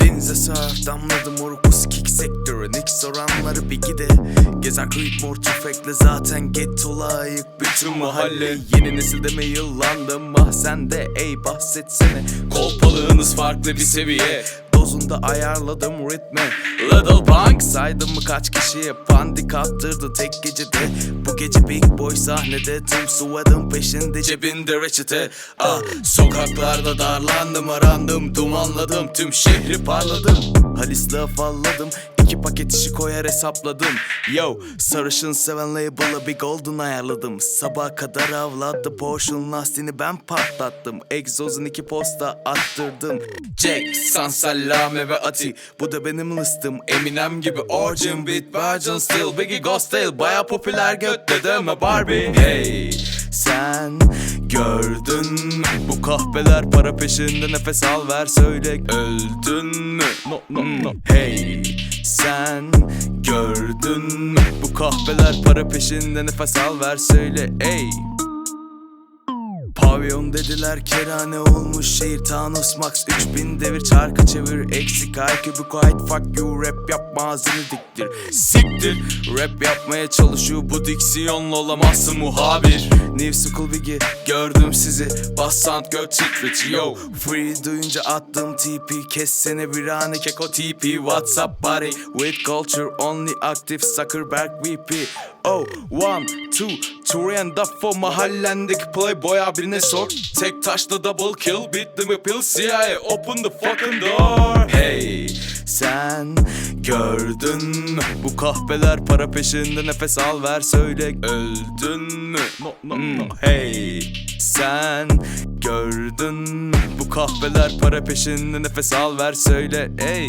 Denize sörf damladı moruk bu sikik sektörü. Nick soranları bir gide. Gezer kuyut mor tüfekle zaten getto layık bütün mahalle. Yeni nesilde mi yıllandım mahzende ey bahsetsene. Kolpalığınız farklı bir seviye Dozunda ayarladım ritmi. Little Bang saydım mı kaç kişiye? Pandik attırdı tek gecede. Bu gece Big Boy sahnede tüm Sued'in peşinde. Cebinde reçete. Ah sokaklarda darlandım arandım dumanladım. Tüm şehri parladım. Halis'le afalladım iki paket işi koyar hesapladım. Yo sarışın seven label'ı bir golden ayarladım. Sabaha kadar avladı Porsche'un lastiğini ben patlattım. Egzozun iki posta attırdım. Jack, Sansallame ve Ati. Bu da benim listim Eminem gibi Origin Beat, Virgin Steel Biggie Ghost Tale. Baya popüler götte deme Barbie. Hey sen gördün mü? Bu kahpeler para peşinde nefes al ver söyle. Öldün mü? No, no, no. Hey sen gördün mü? Bu kahpeler para peşinde nefes al ver söyle Ey Pavyon dediler kerane olmuş şehir. Thanos Max 3000 devir çarkı çevir. Eksik IQ bir quiet fuck you. Rap yapma ağzını diktir. Siktir. Rap yapmaya çalışıyor bu diksiyonla olamazsın muhabir. New School Biggie gördüm sizi. Bassant göt titret yo. Free duyunca attığım TP Kessene virane keko TP Whatsapp body with culture only active. Zuckerberg VP Oh one two Up for mahallendeki playboy abine sor. Tek taşla double kill bitti mi pill. CIA open the fucking door. Hey sen gördün mü? Bu kahpeler para peşinde nefes al ver söyle. Öldün mü? No, no, no. Hey sen gördün mü? Bu kahpeler para peşinde nefes al ver söyle. Hey